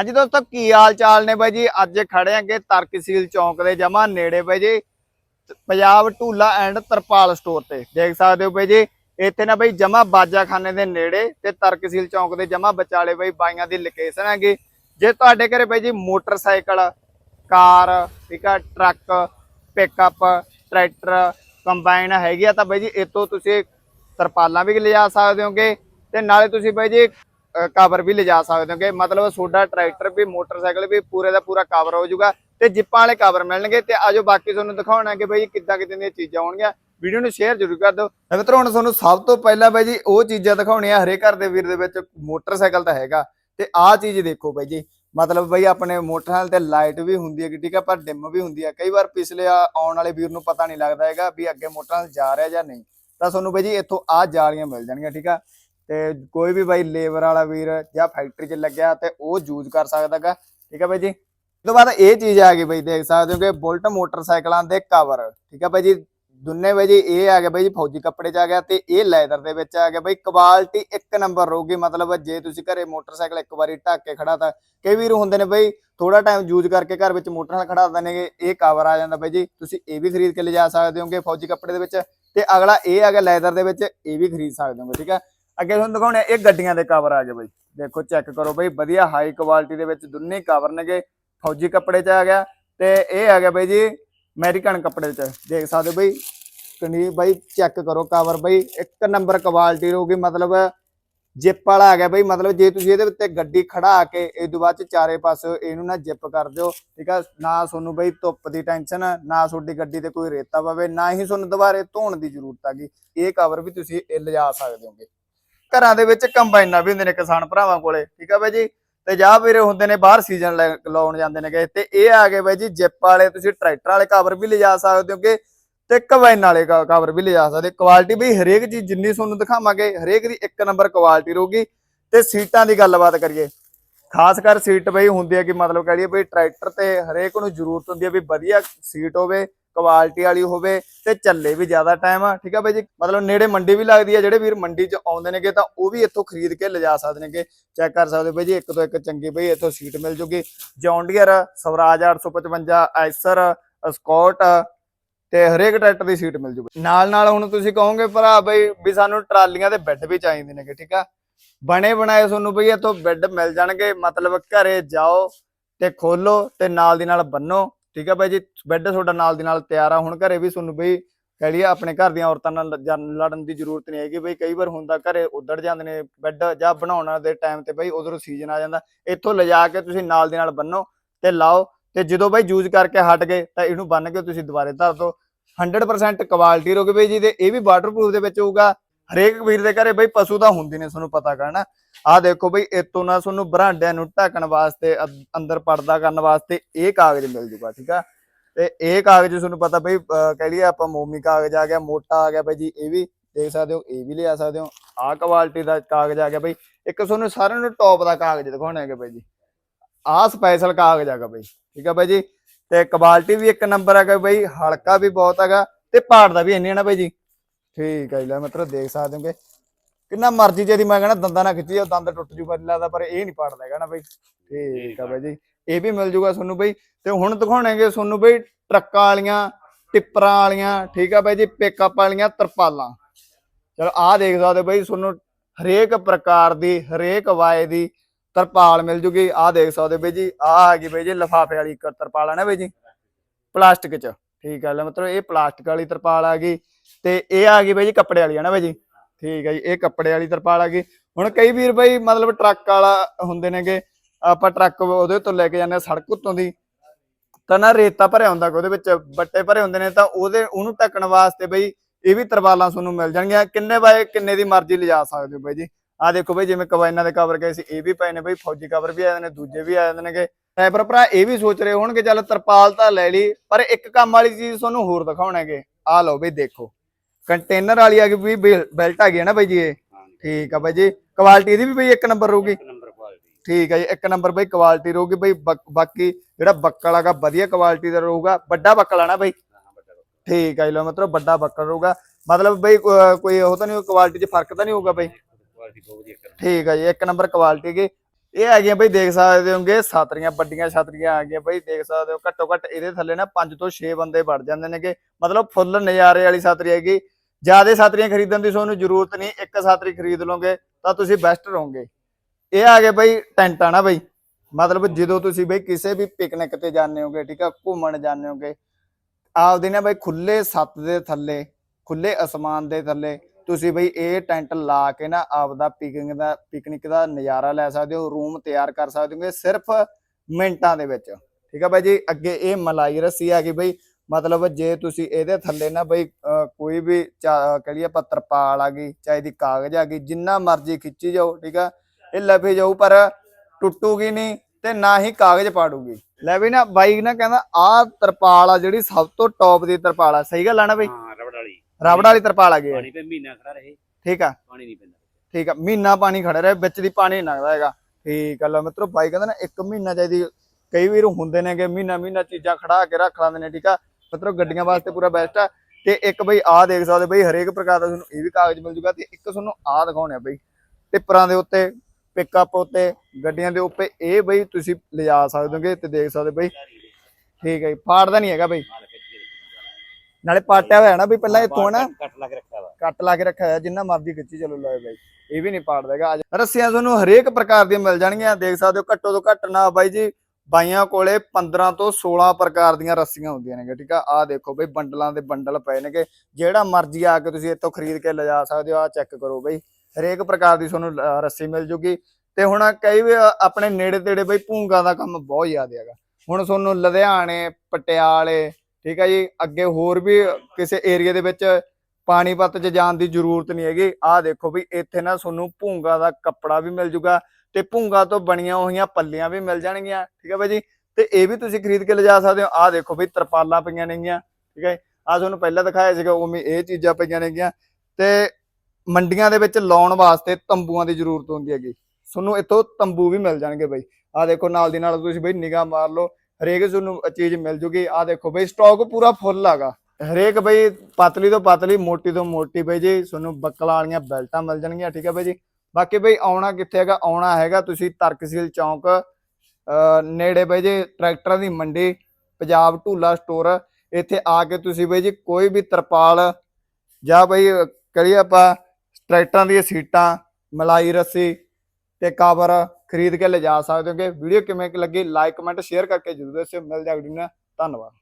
ਹਾਂਜੀ ਦੋਸਤੋ, ਕੀ ਹਾਲ ਚਾਲ ਨੇ ਬਾਈ ਜੀ? ਅੱਜ ਖੜੇ ਆਂਗੇ ਤਰਕਸੀਲ ਚੌਂਕ ਦੇ ਜਮਾ ਨੇੜੇ ਬਾਈ ਜੀ। ਪੰਜਾਬ ਢੂਲਾ ਐਂਡ ਤਰਪਾਲ ਸਟੋਰ ਤੇ। ਦੇਖ ਸਕਦੇ ਹੋ ਬਾਈ ਜੀ, ਇੱਥੇ ਨਾ ਬਾਈ ਜਮਾ ਬਾਜਾਖਾਨੇ ਦੇ ਨੇੜੇ ਤੇ ਤਰਕਸੀਲ ਚੌਂਕ ਦੇ ਜਮਾ ਵਿਚਾਲੇ ਬਾਈ ਬਾਈਆਂ ਦੀ ਲੋਕੇਸ਼ਨ ਹੈਗੀ। ਜੇ ਤੁਹਾਡੇ ਘਰੇ ਬਾਈ ਜੀ ਮੋਟਰਸਾਈਕਲ, ਕਾਰ, ਠੀਕ ਆ, ਟਰੱਕ ਪਿਕਅਪ ਟਰੈਕਟਰ ਕੰਬਾਈਨ ਹੈਗੀ ਆ, ਤਾਂ ਬਾਈ ਜੀ ਇਤੋਂ ਤੁਸੀਂ ਤਰਪਾਲਾਂ ਵੀ ਲਿਜਾ ਸਕਦੇ ਹੋਗੇ ਤੇ ਨਾਲੇ ਤੁਸੀਂ ਬਾਈ ਜੀ ਕਵਰ ਵੀ ਲਿਜਾ ਸਕਦੇ ਹੋਗੇ ਮਤਲਬ ਤੁਹਾਡਾ ਟਰੈਕਟਰ ਵੀ, ਮੋਟਰਸਾਈਕਲ ਵੀ ਪੂਰੇ ਦਾ ਪੂਰਾ ਕਵਰ ਹੋ ਜਾਊਗਾ ਤੇ ਜਿੱਪਾਂ ਵਾਲੇ ਕਵਰ ਮਿਲਣਗੇ ਤੇ ਆਜੋ ਬਾਕੀ ਤੁਹਾਨੂੰ ਦਿਖਾਉਣਾ ਕਿ ਬਾਈ ਕਿੱਦਾਂ ਕਿੱਦਾਂ ਦੀਆਂ ਚੀਜ਼ਾਂ ਹੋਣਗੀਆਂ ਵੀਡੀਓ ਨੂੰ ਸ਼ੇਅਰ ਜ਼ਰੂਰ ਕਰ ਦਿਓ। ਮਿੱਤਰੋ, ਹੁਣ ਤੁਹਾਨੂੰ ਸਭ ਤੋਂ ਪਹਿਲਾਂ ਬਾਈ ਜੀ ਉਹ ਚੀਜ਼ਾਂ ਦਿਖਾਉਣੀਆਂ ਹਰੇ ਘਰ ਦੇ ਵੀਰ ਦੇ ਵਿੱਚ ਮੋਟਰਸਾਈਕਲ ਤਾਂ ਹੈਗਾ। ਤੇ ਆਹ ਚੀਜ਼ ਦੇਖੋ ਬਾਈ ਜੀ, ਮਤਲਬ ਬਈ ਆਪਣੇ ਮੋਟਰਸਾਈਕਲ ਤੇ ਲਾਈਟ ਵੀ ਹੁੰਦੀ ਹੈ ਠੀਕ ਹੈ ਪਰ ਡਿਮ ਵੀ ਹੁੰਦੀ ਹੈ ਕਈ ਵਾਰ ਪਿਛਲੇ ਆਉਣ ਵਾਲੇ ਵੀਰ ਨੂੰ ਪਤਾ ਨਹੀਂ ਲੱਗਦਾ ਹੈਗਾ ਵੀ ਅੱਗੇ ਮੋਟਰਸਾਈਕਲ ਜਾ ਰਿਹਾ ਜਾਂ ਨਹੀਂ। ਤਾਂ ਤੁਹਾਨੂੰ ਬਾਈ ਜੀ ਇੱਥੋਂ ਆਹ ਜਾਲੀਆਂ ਮਿਲ ਜਾਣਗੀਆਂ, ਠੀਕ ਆ। ਤੇ ਕੋਈ ਵੀ ਬਾਈ ਲੇਬਰ ਵਾਲਾ ਵੀਰ ਜਾਂ ਫੈਕਟਰੀ 'ਚ ਲੱਗਿਆ ਤੇ ਉਹ ਯੂਜ਼ ਕਰ ਸਕਦਾਗਾ ਠੀਕ ਹੈ ਬਾਈ ਜੀ? ਇਸ ਤੋਂ ਬਾਅਦ ਇਹ ਚੀਜ਼ ਆ ਗਈ ਬਾਈ, ਦੇਖ ਸਕਦੇ ਹੋ ਕਿ ਬੁਲਟ ਮੋਟਰਸਾਈਕਲਾਂ ਦੇ ਕਵਰ ਠੀਕ ਹੈ ਬਾਈ ਜੀ? ਦੁੰਨੇ ਬਾਈ ਜੀ, ਇਹ ਆ ਗਿਆ ਬਾਈ ਜੀ, ਫੌਜੀ ਕੱਪੜੇ 'ਚ ਆ ਗਿਆ ਤੇ ਇਹ ਲੈਦਰ ਦੇ ਵਿੱਚ ਆ ਗਿਆ ਬਾਈ। ਕੁਆਲਿਟੀ ਇੱਕ ਨੰਬਰ ਰਹੂਗੀ, ਮਤਲਬ ਜੇ ਤੁਸੀਂ ਘਰੇ ਮੋਟਰਸਾਈਕਲ ਇੱਕ ਵਾਰੀ ਢੱਕ ਕੇ ਖੜਾ ਤਾਂ ਕਈ ਵੀਰ ਹੁੰਦੇ ਨੇ ਬਈ ਥੋੜਾ ਟਾਈਮ ਯੂਜ਼ ਕਰਕੇ ਘਰ ਵਿੱਚ ਮੋਟਰਸਾਈਕਲ ਖੜਾ ਦਿੰਦੇ ਨੇਗੇ ਇਹ ਕਵਰ ਆ ਜਾਂਦਾ ਬਾਈ ਜੀ। ਤੁਸੀਂ ਇਹ ਵੀ ਖਰੀਦ ਕੇ ਲਿਜਾ ਸਕਦੇ ਹੋਗੇ ਫੌਜੀ ਕੱਪੜੇ ਦੇ ਵਿੱਚ ਤੇ ਅਗਲਾ ਇਹ ਆ ਗਿਆ ਲੈਦਰ ਦੇ ਵਿੱਚ, ਇਹ ਵੀ ਖਰੀਦ ਸਕਦੇ ਹੋਗੇ, ਠੀਕ ਹੈ ਅੱਗੇ ਤੁਹਾਨੂੰ ਦਿਖਾਉਣੇ ਇਹ ਗੱਡੀਆਂ ਦੇ ਕਵਰ ਆ ਗਏ ਬਈ। ਦੇਖੋ ਚੈੱਕ ਕਰੋ ਬਈ, ਵਧੀਆ ਹਾਈ ਕੁਆਲਿਟੀ ਦੇ ਵਿੱਚ ਦੋਨੇ ਕਵਰ ਨੇਗੇ। ਫੌਜੀ ਕੱਪੜੇ 'ਚ ਆ ਗਿਆ ਤੇ ਇਹ ਆ ਗਿਆ ਬਾਈ ਜੀ, ਅਮਰੀਕਨ ਕੱਪੜੇ 'ਚ। ਦੇਖ ਸਕਦੇ ਹੋ ਬਾਈ, ਕਨੀ ਬਾਈ ਚੈੱਕ ਕਰੋ ਕਵਰ ਬਈ, ਇੱਕ ਨੰਬਰ ਕੁਆਲਿਟੀ ਰਹੂਗੀ, ਮਤਲਬ ਜਿਪ ਵਾਲਾ ਆ ਗਿਆ ਬਈ, ਮਤਲਬ ਜੇ ਤੁਸੀਂ ਇਹਦੇ ਉੱਤੇ ਗੱਡੀ ਖੜਾ ਕੇ ਇਹ ਤੋਂ ਬਾਅਦ ਚ ਚਾਰੇ ਪਾਸੇ ਇਹਨੂੰ ਨਾ ਜਿਪ ਕਰ ਦਿਓ, ਠੀਕ ਆ? ਨਾ ਤੁਹਾਨੂੰ ਬਈ ਧੁੱਪ ਦੀ ਟੈਨਸ਼ਨ ਨਾ ਤੁਹਾਡੀ ਗੱਡੀ ਤੇ ਕੋਈ ਰੇਤਾ ਪਵੇ, ਨਾ ਹੀ ਤੁਹਾਨੂੰ ਦੁਬਾਰੇ ਧੋਣ ਦੀ ਜ਼ਰੂਰਤ ਆ ਗਈ। ਇਹ ਕਵਰ ਵੀ ਤੁਸੀਂ ਇਹ ਲਿਜਾ ਸਕਦੇ ਹੋਗੇ। ਘਰਾਂ ਦੇ ਵਿੱਚ ਕੰਬਾਈਨਾਂ ਵੀ ਹੁੰਦੇ ਨੇ ਕਿਸਾਨ ਭਰਾਵਾਂ ਕੋਲੇ, ਠੀਕ ਆ ਬਾਈ ਜੀ? ਤੇ ਜਾਂ ਵੀਰੇ ਹੁੰਦੇ ਨੇ ਬਾਹਰ ਸੀਜ਼ਨ ਲਾਉਣ ਜਾਂਦੇ ਨੇਗੇ। ਤੇ ਇਹ ਆ ਗਏ ਬਾਈ ਜੀ ਜਿਪ ਵਾਲੇ, ਤੁਸੀਂ ਟਰੈਕਟਰ ਵਾਲੇ ਕਵਰ ਵੀ ਲਿਜਾ ਸਕਦੇ ਹੋਗੇ ਤੇ ਕੰਬਾਈਨ ਵਾਲੇ ਕਵਰ ਵੀ ਲਿਜਾ ਸਕਦੇ। ਕੁਆਲਿਟੀ ਵੀ ਹਰੇਕ ਚੀਜ਼ ਜਿੰਨੀ ਤੁਹਾਨੂੰ ਦਿਖਾਵਾਂਗੇ, ਹਰੇਕ ਦੀ ਇੱਕ ਨੰਬਰ ਕੁਆਲਿਟੀ ਰਹੂਗੀ। ਤੇ ਸੀਟਾਂ ਦੀ ਗੱਲਬਾਤ ਕਰੀਏ। ਖਾਸ ਕਰ ਸੀਟ ਬਈ ਹੁੰਦੀ ਹੈ ਕਿ ਮਤਲਬ ਕਹ ਲਈਏ ਬਈ ਟਰੈਕਟਰ ਤੇ ਹਰੇਕ ਨੂੰ ਜ਼ਰੂਰਤ ਹੁੰਦੀ ਹੈ ਵੀ ਵਧੀਆ ਸੀਟ ਹੋਵੇ। ਕੁਆਲਿਟੀ ਵਾਲੀ ਹੋਵੇ ਤੇ ਚੱਲੇ ਵੀ ਜ਼ਿਆਦਾ ਟਾਈਮ ਆ। ਠੀਕ ਆ ਬਾਈ ਜੀ? ਮਤਲਬ ਨੇੜੇ ਮੰਡੀ ਵੀ ਲੱਗਦੀ ਹੈ ਜਿਹੜੇ ਵੀਰ ਮੰਡੀ 'ਚ ਆਉਂਦੇ ਨੇਗੇ ਤਾਂ ਉਹ ਵੀ ਇੱਥੋਂ ਖਰੀਦ ਕੇ ਲਿਜਾ ਸਕਦੇ ਨੇਗੇ। ਚੈੱਕ ਕਰ ਸਕਦੇ ਹੋ ਜੀ, ਇੱਕ ਤੋਂ ਇੱਕ ਚੰਗੀ ਬਈ ਇੱਥੋਂ ਸੀਟ ਮਿਲ ਜੂਗੀ। ਜੌਂਡੀਅਰ ਸਵਰਾਜ 855 ਐਸਰ ਸਕਾਟ ਤੇ ਹਰੇਕ ਟਰੈਕਟਰ ਦੀ ਸੀਟ ਮਿਲ ਜੂਗੀ। ਨਾਲ ਨਾਲ ਹੁਣ ਤੁਸੀਂ ਕਹੋਗੇ ਭਰਾ ਬਈ ਵੀ ਸਾਨੂੰ ਟਰਾਲੀਆਂ ਦੇ ਬੈੱਡ ਵੀ ਚਾਹੀਦੇ ਨੇਗੇ, ਠੀਕ ਆ? ਬਣੇ ਬਣਾਏ ਤੁਹਾਨੂੰ ਬਈ ਇੱਥੋਂ ਬੈੱਡ ਮਿਲ ਜਾਣਗੇ। ਮਤਲਬ ਘਰੇ ਜਾਓ ਤੇ ਖੋਲੋ ਤੇ ਨਾਲ ਦੀ ਨਾਲ ਬੰਨੋ। ਠੀਕ ਆ ਬਾਈ ਜੀ, ਬੈੱਡ ਤੁਹਾਡਾ ਨਾਲ ਦੀ ਨਾਲ ਤਿਆਰ ਆ। ਹੁਣ ਘਰੇ ਵੀ ਤੁਹਾਨੂੰ ਬਈ ਕਹਿ ਲਈਏ ਆਪਣੇ ਘਰ ਦੀਆਂ ਔਰਤਾਂ ਨਾਲ ਲੜਨ ਦੀ ਜ਼ਰੂਰਤ ਨਹੀਂ ਹੈਗੀ। ਬਈ ਕਈ ਵਾਰ ਹੁੰਦਾ ਘਰੇ ਉੱਧੜ ਜਾਂਦੇ ਨੇ ਬੈੱਡ ਜਾਂ ਬਣਾਉਣ ਦੇ ਟਾਈਮ ਤੇ ਬਈ ਉਧਰੋਂ ਸੀਜ਼ਨ ਆ ਜਾਂਦਾ। ਇੱਥੋਂ ਲਿਜਾ ਕੇ ਤੁਸੀਂ ਨਾਲ ਦੀ ਨਾਲ ਬੰਨੋ ਤੇ ਲਾਓ ਤੇ ਜਦੋਂ ਬਈ ਯੂਜ਼ ਕਰਕੇ ਹਟ ਗਏ ਤਾਂ ਇਹਨੂੰ ਬੰਨ ਕੇ ਤੁਸੀਂ ਦੁਬਾਰੇ ਧਰ ਦਿਓ। 100% ਕੁਆਲਿਟੀ ਰਹੂਗੀ ਬਈ ਜੀ ਤੇ ਇਹ ਵੀ ਵਾਟਰਪ੍ਰੂਫ ਦੇ ਵਿੱਚ ਹੋਊਗਾ। ਹਰੇਕ ਵੀਰ ਦੇ ਘਰੇ ਬਈ ਪਸ਼ੂ ਤਾਂ ਹੁੰਦੇ ਨੇ, ਤੁਹਾਨੂੰ ਪਤਾ ਕਰਨਾ ਆਹ ਦੇਖੋ ਬਈ ਇਤੋਂ ਨਾ ਤੁਹਾਨੂੰ ਬਰਾਂਡਿਆਂ ਨੂੰ ਢੱਕਣ ਵਾਸਤੇ ਅੰਦਰ ਪਰਦਾ ਕਰਨ ਵਾਸਤੇ ਇਹ ਕਾਗਜ਼ ਮਿਲ ਜੂਗਾ, ਠੀਕ ਆ? ਤੇ ਇਹ ਕਾਗਜ਼ ਤੁਹਾਨੂੰ ਪਤਾ ਬਈ ਕਹਿ ਲਈਏ ਆਪਾਂ ਮੋਮੀ ਕਾਗਜ਼ ਆ ਗਿਆ, ਮੋਟਾ ਆ ਗਿਆ ਬਈ ਜੀ, ਇਹ ਵੀ ਦੇਖ ਸਕਦੇ ਹੋ, ਇਹ ਵੀ ਲਿਆ ਸਕਦੇ ਹੋ। ਆਹ ਕੁਆਲਿਟੀ ਦਾ ਕਾਗਜ਼ ਆ ਗਿਆ ਬਈ, ਇੱਕ ਤੁਹਾਨੂੰ ਸਾਰਿਆਂ ਨੂੰ ਟੌਪ ਦਾ ਕਾਗਜ਼ ਦਿਖਾਉਣਾ ਹੈਗਾ ਬਈ ਜੀ। ਆਹ ਸਪੈਸ਼ਲ ਕਾਗਜ਼ ਹੈਗਾ ਬਈ, ਠੀਕ ਆ ਬਈ ਜੀ? ਤੇ ਕੁਆਲਿਟੀ ਵੀ ਇੱਕ ਨੰਬਰ ਹੈਗਾ ਬਈ, ਹਲਕਾ ਵੀ ਬਹੁਤ ਹੈਗਾ, ਤੇ ਪਾੜ ਦਾ ਵੀ ਇੰਨੇ ਨਾ ਬਈ ਜੀ। ਠੀਕ ਹੈ ਜੀ, ਲੈ ਮਤਲਬ ਦੇਖ ਸਕਦੇ ਹੋਗੇ ਕਿੰਨਾ ਮਰਜ਼ੀ ਜੇ ਦੀ ਮੈਂ ਕਹਿੰਦਾ ਦੰਦਾਂ ਨਾਲ ਖਿੱਚੀ ਜਾਓ ਦੰਦ ਟੁੱਟ ਜੂ ਪਰ ਲੱਗਦਾ, ਪਰ ਇਹ ਨਹੀਂ ਪਾੜਦਾ ਹੈਗਾ ਨਾ ਬਈ। ਠੀਕ ਆ ਬਾਈ ਜੀ, ਇਹ ਵੀ ਮਿਲ ਜੂਗਾ ਤੁਹਾਨੂੰ ਬਈ। ਤੇ ਹੁਣ ਦਿਖਾਉਣਗੇ ਤੁਹਾਨੂੰ ਬਈ ਟਰੱਕਾਂ ਵਾਲੀਆਂ, ਟਿੱਪਰਾਂ ਵਾਲੀਆਂ, ਠੀਕ ਆ ਬਾਈ ਜੀ ਪਿਕਅਪ ਵਾਲੀਆਂ ਤਰਪਾਲਾਂ। ਚਲੋ ਆਹ ਦੇਖ ਸਕਦੇ ਹੋ ਬਈ ਤੁਹਾਨੂੰ ਹਰੇਕ ਪ੍ਰਕਾਰ ਦੀ, ਹਰੇਕ ਵਾਏ ਦੀ ਤਰਪਾਲ ਮਿਲ ਜੂਗੀ। ਆਹ ਦੇਖ ਸਕਦੇ ਹੋ ਬਈ ਜੀ, ਆਹ ਆ ਗਈ ਬਈ ਜੀ ਲਫਾਫੇ ਵਾਲੀ ਤਰਪਾਲ ਆ ਨਾ ਬਈ ਜੀ, ਪਲਾਸਟਿਕ ਚ। ਠੀਕ ਆ, ਲੈ ਮਤਲਬ ਇਹ ਪਲਾਸਟਿਕ ਵਾਲੀ ਤਰਪਾਲ ਆ ਗਈ। ਤੇ ਇਹ ਆ ਗਈ ਬਾਈ ਜੀ ਕੱਪੜੇ ਵਾਲੀ ਆ ਨਾ ਬਾਈ ਜੀ? ਠੀਕ ਹੈ ਜੀ, ਇਹ ਕੱਪੜੇ ਵਾਲੀ ਤਰਪਾਲ ਆ ਗਈ। ਹੁਣ ਕਈ ਵੀਰ ਬਈ ਮਤਲਬ ਟਰੱਕ ਵਾਲਾ ਹੁੰਦੇ ਨੇਗੇ, ਆਪਾਂ ਟਰੱਕ ਉਹਦੇ ਤੋਂ ਲੈ ਕੇ ਜਾਂਦੇ ਆ ਸੜਕ ਉੱਤੋਂ ਦੀ। ਤਾਂ ਨਾ ਰੇਤਾ ਭਰਿਆ ਹੁੰਦਾ ਉਹਦੇ ਵਿੱਚ ਬੱਟੇ ਭਰੇ ਹੁੰਦੇ ਨੇ, ਤਾਂ ਉਹਦੇ, ਉਹਨੂੰ ਢੱਕਣ ਵਾਸਤੇ ਬਈ ਇਹ ਵੀ ਤਰਪਾਲਾਂ ਤੁਹਾਨੂੰ ਮਿਲ ਜਾਣਗੀਆਂ। ਕਿੰਨੇ ਬਾਏ ਕਿੰਨੇ ਦੀ ਮਰਜ਼ੀ ਲਿਜਾ ਸਕਦੇ ਹੋ ਬਈ ਜੀ? ਆਹ ਦੇਖੋ ਬਈ, ਜਿਵੇਂ ਕਬਾਇਨਾਂ ਦੇ ਕਵਰ ਗਏ ਸੀ, ਇਹ ਵੀ ਪਏ ਨੇ ਬਈ, ਫੌਜੀ ਕਵਰ ਵੀ ਆ ਜਾਂਦੇ ਨੇ, ਦੂਜੇ ਵੀ ਆ ਜਾਂਦੇ ਨੇਗੇ। ਡਰਾਈਵਰ ਭਰਾ ਇਹ ਵੀ ਸੋਚ ਰਹੇ ਹੋਣਗੇ, ਚੱਲ ਤਰਪਾਲ ਤਾਂ ਲੈ ਲਈ, ਪਰ ਇੱਕ ਕੰਮ ਵਾਲੀ ਚੀਜ਼ ਤੁਹਾਨੂੰ ਹੋਰ ਦਿਖਾਉਣਾਗੇ ਆਹ ਲਓ ਬਈ, ਦੇਖੋ। ਕੰਟੇਨਰ ਵਾਲੀ ਆ ਗਈ ਵੀ ਬੈਲਟ ਆ ਗਈ ਹੈ ਨਾ ਬਈ ਜੀ ਇਹ। ਠੀਕ ਆ ਬਈ ਜੀ। ਕੁਆਲਿਟੀ ਇਹਦੀ ਵੀ ਬਈ ਇੱਕ ਨੰਬਰ ਰਹੂਗੀ? Number quality. ਠੀਕ ਹੈ ਜੀ ਇੱਕ ਨੰਬਰ ਬਈ ਕੁਆਲਿਟੀ ਰਹੂਗੀ ਬਈ। ਬਕ- ਜਿਹੜਾ ਬੱਕਲ ਹੈਗਾ ਵਧੀਆ ਕੁਆਲਿਟੀ ਦਾ ਰਹੂਗਾ। ਵੱਡਾ ਬੱਕਲ ਆ ਨਾ ਬਈ? ਠੀਕ ਹੈ ਜੀ ਲਓ ਮਤਲਬ ਵੱਡਾ ਬੱਕਲ ਰਹੂਗਾ। ਮਤਲਬ ਬਈ ਕੋਈ ਉਹ ਤਾਂ ਨਹੀਂ ਕੁਆਲਿਟੀ 'ਚ ਫ਼ਰਕ ਤਾਂ ਨਹੀਂ ਹੋਊਗਾ ਬਈ? ਕੁਆਲਿਟੀ ਬਹੁਤ ਵਧੀਆ ਕਰ ਠੀਕ ਹੈ ਜੀ ਇੱਕ ਨੰਬਰ ਕੁਆਲਿਟੀ ਹੈਗੀ। ਇਹ ਆ ਗਈਆਂ ਬਈ ਦੇਖ ਸਕਦੇ ਹੋਗੇ, ਛਾਤਰੀਆਂ, ਵੱਡੀਆਂ ਛਾਤਰੀਆਂ ਆ ਗਈਆਂ ਬਈ, ਦੇਖ ਸਕਦੇ ਹੋ, ਘੱਟੋ ਘੱਟ ਇਹਦੇ ਥੱਲੇ ਨਾ 5 ਤੋਂ 6 ਬੰਦੇ ਵੜ ਜਾਂਦੇ ਨੇਗੇ। ਮਤਲਬ ਫੁੱਲ ਨਜ਼ਾਰੇ ਵਾਲੀ ਛਾਤਰੀ ਹੈਗੀ। ਜਿਆਦੇ ਛਾਤਰੀਆਂ ਖਰੀਦਣ ਦੀ ਤੁਹਾਨੂੰ ਜ਼ਰੂਰਤ ਨਹੀਂ, ਇੱਕ ਛਾਤਰੀ ਖਰੀਦ ਲਓਗੇ ਤਾਂ ਤੁਸੀਂ ਬੈਸਟ ਰਹੋਗੇ। ਇਹ ਆ ਗਏ ਬਈ ਟੈਂਟ ਆ ਨਾ ਬਈ। ਮਤਲਬ ਜਦੋਂ ਤੁਸੀਂ ਬਈ ਕਿਸੇ ਵੀ ਪਿਕਨਿਕ ਤੇ ਜਾਂਦੇ ਹੋਗੇ, ਠੀਕ ਆ, ਘੁੰਮਣ ਜਾਂਦੇ ਹੋਗੇ, ਆਪਦੇ ਨਾ ਬਈ ਖੁੱਲੇ ਛੱਤ ਦੇ ਥੱਲੇ ਖੁੱਲੇ ਅਸਮਾਨ ਦੇ ਥੱਲੇ ਤੁਸੀਂ ਬਈ ਇਹ ਟੈਂਟ ਲਾ ਕੇ ਨਾ ਆਪਦਾ ਪਿਕਨਿਕ ਦਾ ਪਿਕਨਿਕ ਦਾ ਨਜ਼ਾਰਾ ਲੈ ਸਕਦੇ ਹੋ ਰੂਮ ਤਿਆਰ ਕਰ ਸਕਦੇ ਹੋ ਸਿਰਫ ਮਿੰਟਾਂ ਦੇ ਵਿੱਚ। ਠੀਕ ਆ ਬਾਈ ਜੀ? ਅੱਗੇ ਇਹ ਮਲਾਈ ਰੱਸੀ ਆ ਗਈ ਬਈ। ਮਤਲਬ ਜੇ ਤੁਸੀਂ ਇਹਦੇ ਥੱਲੇ ਨਾ ਬਈ ਕੋਈ ਵੀ ਕਹਲੀਏ ਆਪਾਂ ਤਰਪਾਲ ਆ ਗਈ ਚਾਹੇ ਦੀ ਕਾਗਜ਼ ਆ ਗਈ, ਜਿੰਨਾ ਮਰਜ਼ੀ ਖਿੱਚੀ ਜਾਓ, ਠੀਕ ਆ? ਇਹ ਲੱਭੇ ਜਾਊ, ਪਰ ਟੁੱਟੂਗੀ ਨਹੀਂ ਤੇ ਨਾ ਹੀ ਕਾਗਜ਼ ਪਾੜੂਗੀ। ਲੈ ਵੀ ਨਾ ਬਾਈ ਨਾ ਕਹਿੰਦਾ, ਆਹ ਤਰਪਾਲ ਆ ਜਿਹੜੀ ਸਭ ਤੋਂ ਟੌਪ ਦੀ ਤਰਪਾਲ ਆ। ਸਹੀ ਗੱਲ ਆ ਨਾ ਬਈ? ਹਾਂ ਰਬੜ ਵਾਲੀ ਤਰਪਾਲ ਆ ਗਈ ਹੈ। ਪਾਣੀ ਤੇ ਮਹੀਨਾ ਖੜਾ ਰਹੇ। ਠੀਕ ਆ। ਪਾਣੀ ਨਹੀਂ ਪੈਂਦਾ। ਠੀਕ ਆ ਮਹੀਨਾ ਪਾਣੀ ਖੜਾ ਰਿਹਾ ਵਿੱਚ ਦੀ ਪਾਣੀ ਨੀ ਲੰਘਦਾ ਹੈਗਾ। ਠੀਕ ਆ ਲਓ ਮਿੱਤਰੋ ਬਾਈ ਕਹਿੰਦਾ ਨਾ ਇੱਕ ਮਹੀਨਾ ਚਾਹੀਦੀ ਕਈ ਵੀਰ ਹੁੰਦੇ ਨੇਗੇ ਮਹੀਨਾ ਮਹੀਨਾ ਚੀਜ਼ਾਂ ਖੜਾ ਕੇ ਰੱਖ ਲੈਂਦੇ ਨੇ ਠੀਕ ਆ। ਮਿੱਤਰੋ ਗੱਡੀਆਂ ਵਾਸਤੇ ਪੂਰਾ ਬੈਸਟ ਆ। ਤੇ ਇੱਕ ਬਈ ਆਹ ਦੇਖ ਸਕਦੇ ਬਈ ਹਰੇਕ ਪ੍ਰਕਾਰ ਦਾ ਤੁਹਾਨੂੰ ਇਹ ਵੀ ਕਾਗਜ਼ ਮਿਲ ਜੂਗਾ ਤੇ ਇੱਕ ਤੁਹਾਨੂੰ ਆਹ ਦਿਖਾਉਣੇ ਆ ਬਈ। ਟਿੱਪਰਾਂ ਦੇ ਉੱਤੇ ਪਿਕਅਪ ਉੱਤੇ ਗੱਡੀਆਂ ਦੇ ਉੱਤੇ ਇਹ ਬਈ ਤੁਸੀਂ ਲਿਜਾ ਸਕਦੇ ਹੋਗੇ ਤੇ ਦੇਖ ਸਕਦੇ ਬਈ। ਠੀਕ ਹੈ ਜੀ ਫਾੜਦਾ ਨਹੀਂ ਹੈਗਾ ਬਈ। ਨਾਲ ਪਾਟਿਆ ਹੋਇਆ ਨਾ ਬਈ ਪਹਿਲਾਂ ਇੱਥੋਂ ਨਾ ਕੱਟ ਲਾ ਕੇ ਰੱਖਿਆ ਵਾ। ਕੱਟ ਲਾ ਕੇ ਰੱਖਿਆ ਹੋਇਆ ਜਿੰਨਾ ਮਰਜ਼ੀ ਖਿੱਚੀ ਚਲੋ ਲਾਏ ਬਾਈ। ਇਹ ਵੀ ਨਹੀਂ ਪਾੜਦਾ ਹੈਗਾ ਅੱਜ ਰੱਸੀਆਂ ਤੁਹਾਨੂੰ ਹਰੇਕ ਪ੍ਰਕਾਰ ਦੀਆਂ ਮਿਲ ਜਾਣਗੀਆਂ। ਦੇਖ ਸਕਦੇ ਹੋ ਘੱਟੋ ਤੋਂ ਘੱਟ ਨਾ ਬਾਈ ਜੀ ਬਾਈਆਂ ਕੋਲੇ 15 ਤੋਂ 16 ਪ੍ਰਕਾਰ ਦੀਆਂ ਰੱਸੀਆਂ ਹੁੰਦੀਆਂ ਨੇ ਠੀਕ ਆ? ਆਹ ਦੇਖੋ ਬਈ ਬੰਡਲਾਂ ਦੇ ਬੰਡਲ ਪਏ ਨੇਗੇ। ਜਿਹੜਾ ਮਰਜ਼ੀ ਆ ਕੇ ਤੁਸੀਂ ਇੱਥੋਂ ਖਰੀਦ ਕੇ ਲਿਜਾ ਸਕਦੇ ਹੋ ਆ ਚੈੱਕ ਕਰੋ ਬਈ। ਹਰੇਕ ਪ੍ਰਕਾਰ ਦੀ ਤੁਹਾਨੂੰ ਰੱਸੀ ਮਿਲ ਜੂਗੀ। ਤੇ ਹੁਣ ਕਈ ਵੀ ਆਪਣੇ ਨੇੜੇ ਤੇੜੇ ਬਈ ਭੂੰਗਾ ਦਾ ਕੰਮ ਬਹੁਤ ਜ਼ਿਆਦਾ ਹੈਗਾ। ਹੁਣ ਤੁਹਾਨੂੰ ਲੁਧਿਆਣੇ ਪਟਿਆਲੇ ਠੀਕ ਹੈ ਜੀ, ਅੱਗੇ ਹੋਰ ਵੀ ਕਿਸੇ ਏਰੀਆ ਦੇ ਵਿੱਚ ਪਾਣੀਪਤ 'ਚ ਜਾਣ ਦੀ ਜ਼ਰੂਰਤ ਨਹੀਂ ਹੈਗੀ। ਆਹ ਦੇਖੋ ਵੀ ਇੱਥੇ ਨਾ ਤੁਹਾਨੂੰ ਭੂੰਗਾ ਦਾ ਕੱਪੜਾ ਵੀ ਮਿਲ ਜੂਗਾ ਤੇ ਭੂੰਗਾ ਤੋਂ ਬਣੀਆਂ ਹੋਈਆਂ ਪੱਲੀਆਂ ਵੀ ਮਿਲ ਜਾਣਗੀਆਂ, ਠੀਕ ਹੈ ਬਾਈ ਜੀ? ਤੇ ਇਹ ਵੀ ਤੁਸੀਂ ਖਰੀਦ ਕੇ ਲਿਜਾ ਸਕਦੇ ਹੋ। ਆਹ ਦੇਖੋ ਵੀ ਤਰਪਾਲਾਂ ਪਈਆਂ ਨੇਗੀਆਂ, ਠੀਕ ਹੈ ਆਹ ਤੁਹਾਨੂੰ ਪਹਿਲਾਂ ਦਿਖਾਇਆ ਸੀਗਾ, ਉਵੇਂ ਇਹ ਚੀਜ਼ਾਂ ਪਈਆਂ ਨੇਗੀਆਂ। ਤੇ ਮੰਡੀਆਂ ਦੇ ਵਿੱਚ ਲਾਉਣ ਵਾਸਤੇ ਤੰਬੂਆਂ ਦੀ ਜ਼ਰੂਰਤ ਹੁੰਦੀ ਹੈਗੀ। ਤੁਹਾਨੂੰ ਇੱਥੋਂ ਤੰਬੂ ਵੀ ਮਿਲ ਜਾਣਗੇ ਬਾਈ। ਆਹ ਦੇਖੋ ਨਾਲ ਦੀ ਨਾਲ ਤੁਸੀਂ ਬਈ ਨਿਗਾਹ ਮਾਰ ਲਓ। ਹਰੇਕ ਤੁਹਾਨੂੰ ਚੀਜ਼ ਮਿਲ ਜੂਗੀ। ਆਹ ਦੇਖੋ ਬਈ ਸਟਾਕ ਪੂਰਾ ਫੁੱਲ ਹੈਗਾ। ਹਰੇਕ ਬਈ ਪਤਲੀ ਤੋਂ ਪਤਲੀ, ਮੋਟੀ ਤੋਂ ਮੋਟੀ ਬਈ ਜੀ, ਤੁਹਾਨੂੰ ਬੱਕਲਾਂ ਵਾਲੀਆਂ ਬੈਲਟਾਂ ਮਿਲ ਜਾਣਗੀਆਂ, ਠੀਕ ਹੈ ਬਈ ਜੀ। ਬਾਕੀ ਬਈ ਆਉਣਾ ਕਿੱਥੇ ਹੈਗਾ? ਆਉਣਾ ਹੈਗਾ ਤੁਸੀਂ ਤਰਕਸੀਲ ਚੌਂਕ ਨੇੜੇ ਬਈ ਜੀ ਟਰੈਕਟਰਾਂ ਦੀ ਮੰਡੀ, ਪੰਜਾਬ ਢੂਲਾ ਸਟੋਰ ਇੱਥੇ ਆ ਕੇ ਤੁਸੀਂ ਬਈ ਜੀ ਕੋਈ ਵੀ ਤਰਪਾਲ ਜਾਂ ਬਈ ਕਰੀਏ ਆਪਾਂ ਟਰੈਕਟਰਾਂ ਦੀਆਂ ਸੀਟਾਂ, ਮਲਾਈ ਰੱਸੀ ਤੇ ਕਵਰ ਖਰੀਦ ਕੇ ਲਿਜਾ ਸਕਦੇ ਹੋ। ਕਿ ਵੀਡੀਓ ਕਿਵੇਂ ਲੱਗੀ ਲਾਈਕ ਕਮੈਂਟ ਸ਼ੇਅਰ ਕਰਕੇ ਜਰੂਰ ਦੱਸਿਓ। ਮਿਲ ਜਾ ਵੀਡੀਓ ਧੰਨਵਾਦ।